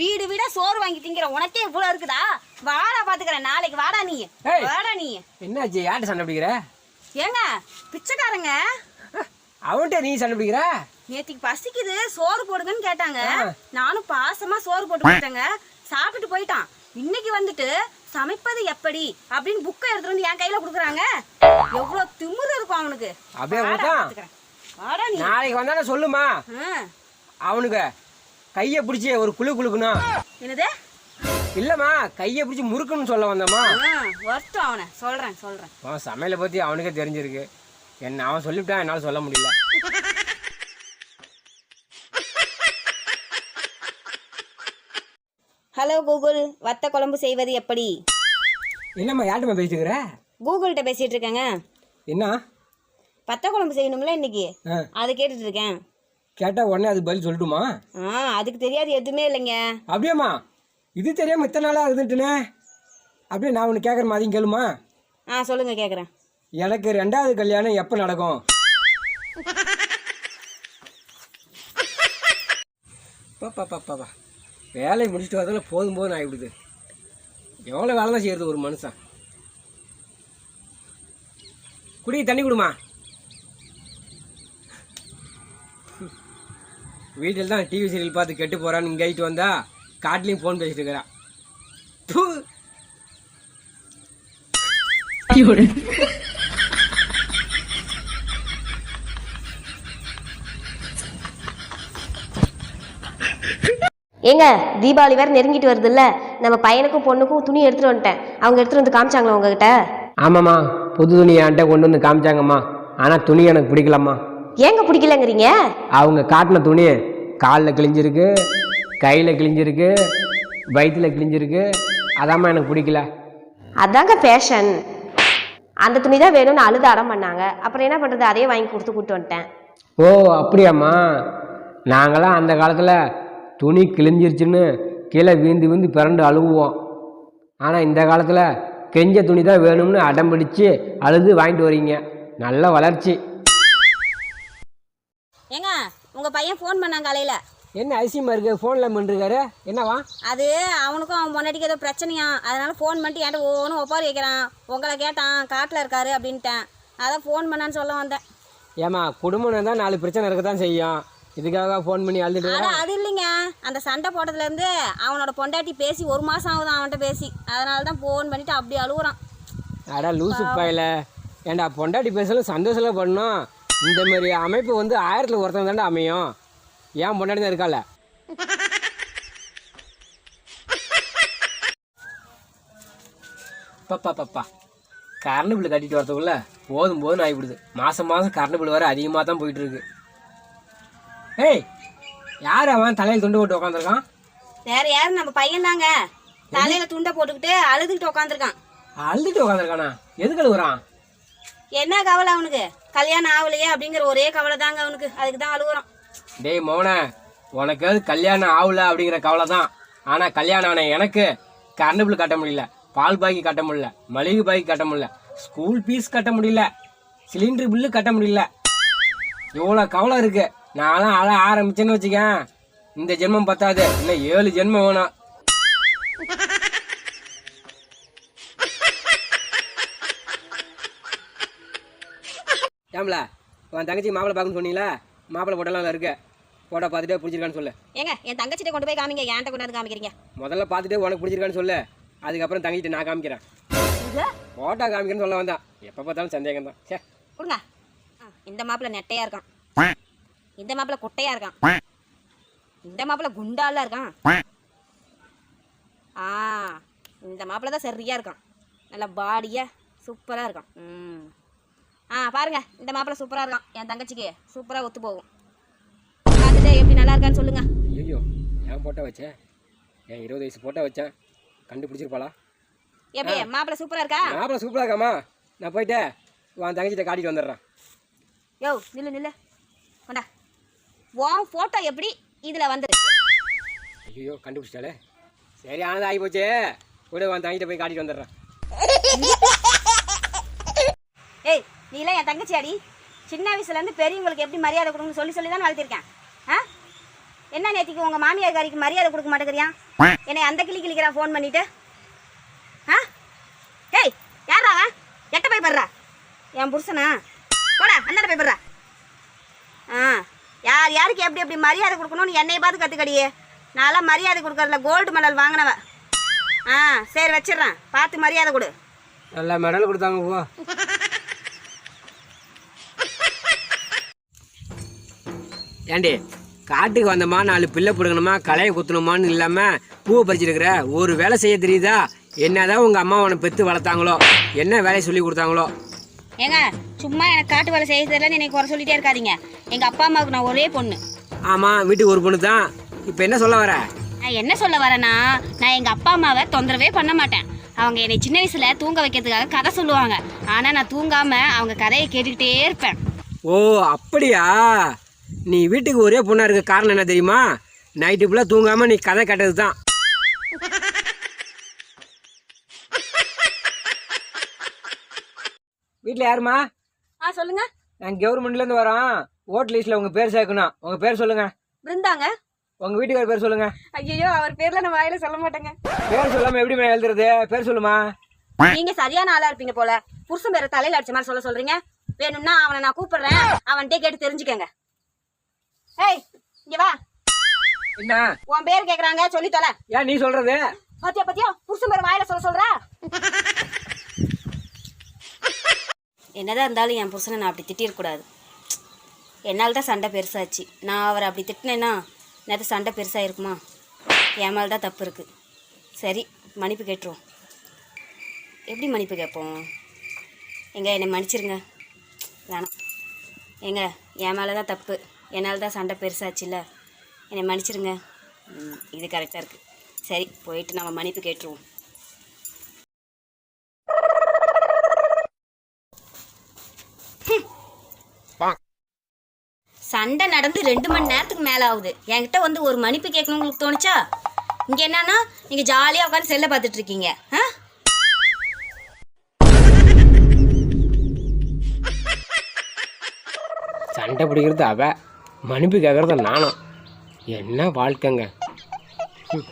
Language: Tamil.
வீடு வீடா சோறு வாங்கி திங்கிற உனக்கே இவ்வளவு இருக்குதா? வாடா பாத்துக்கிறேன். நாளைக்கு வாடா நீ. வாடா நீ. என்னாச்சு? யார்கிட்ட சண்டை பிடிக்கிற? ஏங்க பிச்சைக்காரங்க? அவன்கிட்ட நீ சண்டை பிடிக்கிற? நேத்திக்கு பசிக்குது சோறு போடுங்கன்னு கேட்டாங்க. நானும் பாசமா சோறு போட்டு கொடுத்தேங்க. சாப்பிட்டுட்டு போயிட்டான். இன்னைக்கு வந்துட்டு சமைப்பது எப்படி அப்படின்னு புக்கை எடுத்துட்டு வந்து என் கையில குடுக்குறாங்க. எவ்வளவு திமிரு இருக்கும் அவனுக்கு. அப்படியே வாடா நீ. நாளைக்கு வந்தானே சொல்லுமா. அவனுக்கு கையை பிடிச்சி ஒரு குழு குழுக்கணும் என்னது? இல்லம்மா கையை பிடிச்சி முறுக்குன்னு சொல்ல வந்தம்மா. ஆ, வரட்டும் அவனை. சொல்றேன் சொல்றேன். அவன் சமையலை பற்றி அவனுக்கே தெரிஞ்சிருக்கு. என்ன அவன் சொல்லிவிட்டான் என்னால் சொல்ல முடியல. ஹலோ கூகுள் வத்த குழம்பு செய்வது எப்படி? என்னம்மா யார்கிட்டமா பேசிட்டு இருக்கிற கூகுள்கிட்ட பேசிட்டு இருக்கேங்க என்ன? வத்த குழம்பு செய்யணும்ல இன்னைக்கு? ஆ. அதை கேட்டுட்டு இருக்கேன் கேட்டால் உடனே அது பதில் சொல்லட்டுமா? ஆ அதுக்கு தெரியாது எதுவுமே இல்லைங்க. அப்படியாம்மா. இது தெரியாமல் இத்தனை நாளாக இருந்துட்டுனே. அப்படியே நான் ஒன்று கேட்குற மாதிரி கேளுமா. ஆ சொல்லுங்க கேட்குறேன் எனக்கு ரெண்டாவது கல்யாணம் எப்போ நடக்கும்? பாப்பா பாப்பா வேலையை முடிச்சுட்டு வரதுல போதும் போதும் ஆகிவிடுது எவ்வளோ வேலை தான் செய்யறது ஒரு மனுஷன். குடி தண்ணி கொடுமா. வீட்டில் தான் டிவி சீரியல் பார்த்து கெட்டு போகிறான்னு இங்கே ஆகிட்டு வந்தா காட்டிலையும் ஃபோன் பேசிட்டு இருக்கிறா தூ! ஏங்க தீபாவளி வேற நெருங்கிட்டு வருதுல்ல. நம்ம பையனுக்கும் பொண்ணுக்கும் துணி எடுத்துட்டு வந்துட்டேன். அவங்க எடுத்துட்டு வந்து காமிச்சாங்களா உங்ககிட்ட? ஆமாம்மா புது துணி என்கிட்ட கொண்டு வந்து காமிச்சாங்கம்மா. ஆனால் துணி எனக்கு பிடிக்கலம்மா. ஏங்க பிடிக்கலங்கிறீங்க? அவங்க காட்டின துணி காலில் கிழிஞ்சிருக்கு கையில் கிழிஞ்சிருக்கு வயிற்றில் கிழிஞ்சிருக்கு. அதாம்மா எனக்கு பிடிக்கல. அதாங்க ஃபேஷன் அந்த துணி தான் வேணும்னு அழுது அடம் பண்ணாங்க. அப்புறம் என்ன பண்ணுறது அதையே வாங்கி கொடுத்து கூட்டு வந்துட்டேன். ஓ அப்படியாம்மா? நாங்களாம் அந்த காலத்தில் துணி கிழிஞ்சிருச்சுன்னு கீழே வீந்து வீந்து பிறண்டு அழுவுவோம் ஆனால் இந்த காலத்தில் கெஞ்ச துணி தான் வேணும்னு அடம் பிடிச்சு அழுது வாங்கிட்டு வரீங்க. நல்ல வளர்ச்சி. ஏங்க உங்க பையன் ஃபோன் பண்ணாங்க காலையில. என்ன அதிசயமாக இருக்குது ஃபோனில் பண்ணிருக்காரு என்னவா? அது அவனுக்கும் அவன் பொண்டாட்டிக்கு ஏதோ பிரச்சனையா? அதனால ஃபோன் பண்ணிட்டு என்கிட்ட ஒவ்வொன்றும் ஒப்பாரி வைக்கிறான். உங்களை கேட்டான் காட்டில் இருக்காரு அப்படின்ட்டேன். அதான் ஃபோன் பண்ணான்னு சொல்ல வந்தேன். ஏம்மா குடும்பம் தான் நாலு பிரச்சனை இருக்க தான் செய்யும். இதுக்காக ஃபோன் பண்ணி அழுதுட்டு அது இல்லைங்க. அந்த சண்டை போட்டதுலேருந்து அவனோட பொண்டாட்டி பேசி ஒரு மாதம் ஆகுதான் அவன்கிட்ட பேசி. அதனால தான் ஃபோன் பண்ணிட்டு அப்படி அழுகுறான். அடா லூசு பாயில. ஏன்டா பொண்டாட்டி பேசல சந்தோஷம் பண்ணணும் இந்த மாதிரி அமைப்பு வந்து ஆயிரத்தில் ஒருத்தன் தாண்டா அமையும். ஏன் பொண்டாட்டி தான் இருக்கால பப்பா பப்பா கரண்ட் பில்லு கட்டிட்டு வரதுக்குள்ள போதும் போதும் ஆகிவிடுது. மாதம் மாதம் கரண்ட் பில் வர அதிகமாக தான் போயிட்டு இருக்கு ஏய் யார் அவன் தலையில் துண்டு போட்டு உட்காந்துருக்கான் வேற யாரும் நம்ம பையன் தாங்க. தலையில துண்டை போட்டுக்கிட்டு அழுதுகிட்டு உட்காந்துருக்கான் அழுதுட்டு உட்காந்துருக்கானா எதுக்கு அழுகுறான்? என்ன கவலை அவனுக்கு? கல்யாணம் ஆகலையே அப்படிங்கிற ஒரே கவலை தாங்க அவனுக்கு. அதுக்கு தான் அழுகுறான். டேய் மோன உனக்கு அது கல்யாணம் ஆகல அப்படிங்கிற கவலை தான். ஆனால் கல்யாணம் ஆன எனக்கு கரண்ட் பில் கட்ட முடியல பால் பாக்கி கட்ட முடியல மளிகை பாக்கி கட்ட முடியல ஸ்கூல் ஃபீஸ் கட்ட முடியல சிலிண்டர் பில்லு கட்ட முடியல. இவ்வளோ கவலை இருக்குது நான்லாம் அழ ஆரம்பிச்சேன்னு வச்சுக்கேன். இந்த ஜென்மம் பத்தாது. இன்னும் ஏழு ஜென்மம் வேணும். ஏம்ல உன் தங்கச்சி மாப்பிள்ளை பார்க்கணும்னு சொன்னீங்களா? மாப்பிள்ளை போட்டோலாம் இருக்கு. போட்டோ பார்த்துட்டே பிடிச்சிருக்கான்னு சொல்லு. ஏங்க என் தங்கச்சிட்ட கொண்டு போய் காமிங்க. என்கிட்ட கொண்டாந்து காமிக்கிறீங்க. முதல்ல பார்த்துட்டு உனக்கு பிடிச்சிருக்கான்னு சொல்லு. அதுக்கப்புறம் தங்கிட்டு நான் காமிக்கிறேன். போட்டோ காமிக்கிறேன்னு சொல்ல வந்தான். எப்போ பார்த்தாலும் சந்தேகம் தான் சே கொடுங்க இந்த மாப்பிள்ள நெட்டையா இருக்கான். இந்த மாப்பிள்ள குட்டையா இருக்கான். இந்த மாப்பிள்ள குண்டால இருக்கான். ஆ இந்த மாப்பிள்ள தான் சரியா இருக்கான். நல்ல பாடியா சூப்பரா இருக்கான். ம். ஆ பாருங்க இந்த மாப்பிள்ள சூப்பரா இருக்கான். என் தங்கச்சிக்கு சூப்பரா ஒத்து போகும். பார்த்துட்டு எப்படி நல்லா இருக்கான்னு சொல்லுங்க. ஐயோ ஏன் போட்டோ வச்சேன் ஏன் இருபது வயசு போட்டோ வச்சேன். கண்டுபிடிச்சிருப்பாளா? எப்படி மாப்பிள்ள சூப்பரா இருக்கா? மாப்பிள்ளை சூப்பராக இருக்காமா நான் போயிட்டு உன் தங்கச்சிட்ட காட்டிட்டு வந்துடுறேன். யோ நில்லு நில்லு. கொண்டா. உன் ஃபோட்டோ எப்படி இதில் வந்துரு ஐயோ கண்டுபிடிச்சிட்டாலே சரி ஆனது ஆகி போச்சு. கூட உன் தங்கிட்ட போய் காட்டிட்டு வந்துடுறேன் ஏய் நீலாம் என் தங்கச்சி அடி சின்ன வயசுலேருந்து பெரியவங்களுக்கு எப்படி மரியாதை கொடுக்கணும்னு சொல்லி சொல்லி தான் வளர்த்திருக்கேன். ஆ? என்ன நேத்திக்கு உங்க மாமியார்காரிக்கு மரியாதை கொடுக்க மாட்டேங்கிறியா? என்னை அந்த கிளி கிளிக்கிறா ஃபோன் பண்ணிட்டு? ஆ? ஏய் யாரா எட்ட போய் படுறா. என் புருஷனா? போடா அந்தாண்ட போய் படுறா. ஆ யார் யாருக்கு எப்படி எப்படி மரியாதை கொடுக்கணும்னு என்னை பார்த்து கற்றுக்கடியே நான்லாம் மரியாதை கொடுக்கறதுல கோல்டு மெடல் வாங்கினவ. ஆ சரி வச்சிடுறேன். பார்த்து மரியாதை கொடு. நல்லா மெடல் கொடுத்தாங்க போ. ஏண்டி காட்டுக்கு வந்தோமா நாலு பிள்ளை பிடுங்கணுமா களையை குத்தணுமான்னு இல்லாமல் பூவை பறிச்சிருக்கிற ஒரு வேலை செய்ய தெரியுதா? என்னதான் உங்கள் அம்மா உன்னை பெற்று வளர்த்தாங்களோ என்ன வேலையை சொல்லி கொடுத்தாங்களோ? ஏங்க சும்மா எனக்கு காட்டு வேலை செய்ய தெரியலன்னு என்னை குறை சொல்லிட்டே இருக்காதீங்க. எங்கள் அப்பா அம்மாவுக்கு நான் ஒரே பொண்ணு. ஆமாம் வீட்டுக்கு ஒரு பொண்ணு தான். இப்போ என்ன சொல்ல வர? நான் என்ன சொல்ல வரேன்னா நான் எங்கள் அப்பா அம்மாவை தொந்தரவே பண்ண மாட்டேன். அவங்க என்னை சின்ன வயசுல தூங்க வைக்கிறதுக்காக கதை சொல்லுவாங்க. ஆனால் நான் தூங்காம அவங்க கதையை கேட்டுக்கிட்டே இருப்பேன். ஓ அப்படியா? நீ வீட்டுக்கு ஒரே பொண்ணா இருக்க காரணம் என்ன தெரியுமா? நைட்டு ஃபுல்லாக தூங்காமல் நீ கதை கேட்டது தான் வீட்டில் யாருமா ஆ சொல்லுங்க. நாங்கள் கவர்மெண்ட்லேருந்து வரோம். ஓட் லிஸ்ட்டில் உங்கள் பேர் சேர்க்கணும். உங்கள் பேர் சொல்லுங்கள் பிருந்தாங்க. உங்கள் வீட்டுக்கார பேர் சொல்லுங்கள் ஐயோ அவர் பேர்ல நான் வாயில சொல்ல மாட்டேங்க. பேர் சொல்லாமல் எப்படி எழுதுறது? பேர் சொல்லுமா? நீங்க சரியான ஆளா இருப்பீங்க போல. புருஷன் பேரை தலையில அடிச்ச மாதிரி சொல்ல சொல்றீங்க. வேணும்னா அவனை நான் கூப்பிடுறேன். அவன்கிட்ட கேட்டு தெரிஞ்சுக்கங்க. ஏய் இங்க வா. என்ன? உன் பேர் கேக்குறாங்க சொல்லி தொலை ஏன் நீ சொல்கிறது பாத்தியா பாத்தியா? புருஷன் பேர் வாயில சொல்ல சொல்ற. என்னதான் இருந்தாலும் என் புருஷனை நான் அப்படி திட்டிருக்கூடாது என்னால் தான் சண்டை பெருசாச்சு. நான் அவரை அப்படி திட்டினேன்னா நேற்று சண்டை பெருசாக இருக்குமா என் மேல தான் தப்பு இருக்குது சரி மன்னிப்பு கேட்டுருவோம். எப்படி மன்னிப்பு கேட்போம்? எங்க என்னை மன்னிச்சிருங்க. வேணாம். ஏங்க என் மேலே தான் தப்பு. என்னால் தான் சண்டை பெருசாச்சுல்ல? என்னை மன்னிச்சிருங்க. இது கரெக்டாக இருக்குது சரி போயிட்டு நம்ம மன்னிப்பு கேட்டுருவோம். சண்டை நடந்து ரெண்டு மணி நேரத்துக்கு மேலே ஆகுது. என்கிட்ட வந்து ஒரு மன்னிப்பு கேட்கணும் உங்களுக்கு தோணுச்சா? இங்கே என்னன்னா நீங்கள் ஜாலியாக உட்காந்து செல்லை பார்த்துட்டு இருக்கீங்க. ஆ? சண்டை பிடிக்கிறது அவ. மன்னிப்பு கேட்குறது நானும் என்ன வாழ்க்கைங்க? ம்